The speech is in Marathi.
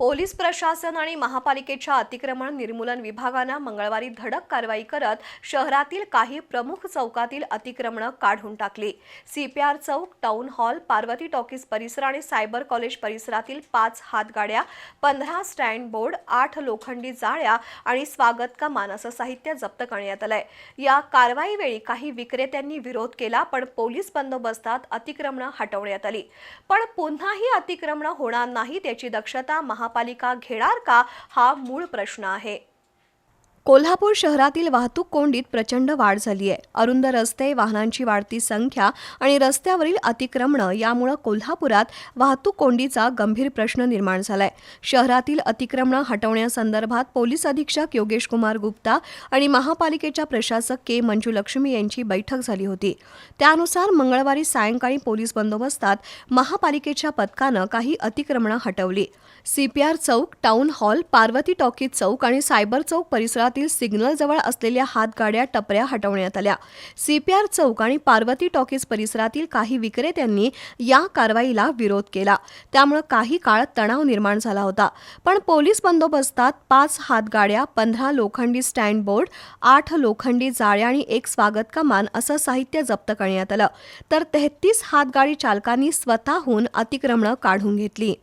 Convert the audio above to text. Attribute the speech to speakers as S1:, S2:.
S1: पोलीस प्रशासन आणि महापालिकेच्या अतिक्रमण निर्मूलन विभागानं मंगळवारी धडक कारवाई करत शहरातील काही प्रमुख चौकातील अतिक्रमणं काढून टाकली. सीपीआर चौक टाऊन हॉल पार्वती टॉकीज परिसर आणि सायबर कॉलेज परिसरातील पाच हातगाड्या पंधरा स्टँड बोर्ड आठ लोखंडी जाळ्या आणि स्वागत का मानाचं साहित्य जप्त करण्यात आलंय. या कारवाईवेळी काही विक्रेत्यांनी विरोध केला पण पोलीस बंदोबस्तात अतिक्रमणं हटवण्यात आली. पण पुन्हाही अतिक्रमणं होणार नाही त्याची दक्षता महा महापालिका घेणार का हा मूळ प्रश्न आहे. कोल्हापूर शहरातील वाहतूक कोंडीत प्रचंड वाढ झाली आहे. अरुंद रस्ते वाहनांची वाढती संख्या आणि रस्त्यावरील अतिक्रमणं यामुळं कोल्हापुरात वाहतूक कोंडीचा गंभीर प्रश्न निर्माण झालाय. शहरातील अतिक्रमणं हटवण्यासंदर्भात पोलीस अधीक्षक योगेश कुमार गुप्ता आणि महापालिकेच्या प्रशासक के मंजुलक्ष्मी यांची बैठक झाली होती. त्यानुसार मंगळवारी सायंकाळी पोलीस बंदोबस्तात महापालिकेच्या पथकानं काही अतिक्रमणं हटवली. सीपीआर चौक टाऊन हॉल पार्वती टॉकीज चौक आणि सायबर चौक परिसरात परिसरातील सिग्नलजवळ असलेल्या हातगाड्या टपऱ्या हटवण्यात आल्या. सीपीआर चौक आणि पार्वती टॉकीज परिसरातील काही विक्रेत्यांनी या कारवाईला विरोध केला. त्यामुळे काही काळ तणाव निर्माण झाला होता. पण पोलीस बंदोबस्तात पाच हातगाड्या पंधरा लोखंडी स्टँड बोर्ड आठ लोखंडी जाळ्या आणि एक स्वागत कमान असं साहित्य जप्त करण्यात आलं. तर तेहतीस हातगाडी चालकांनी स्वतःहून अतिक्रमणं काढून घेतली.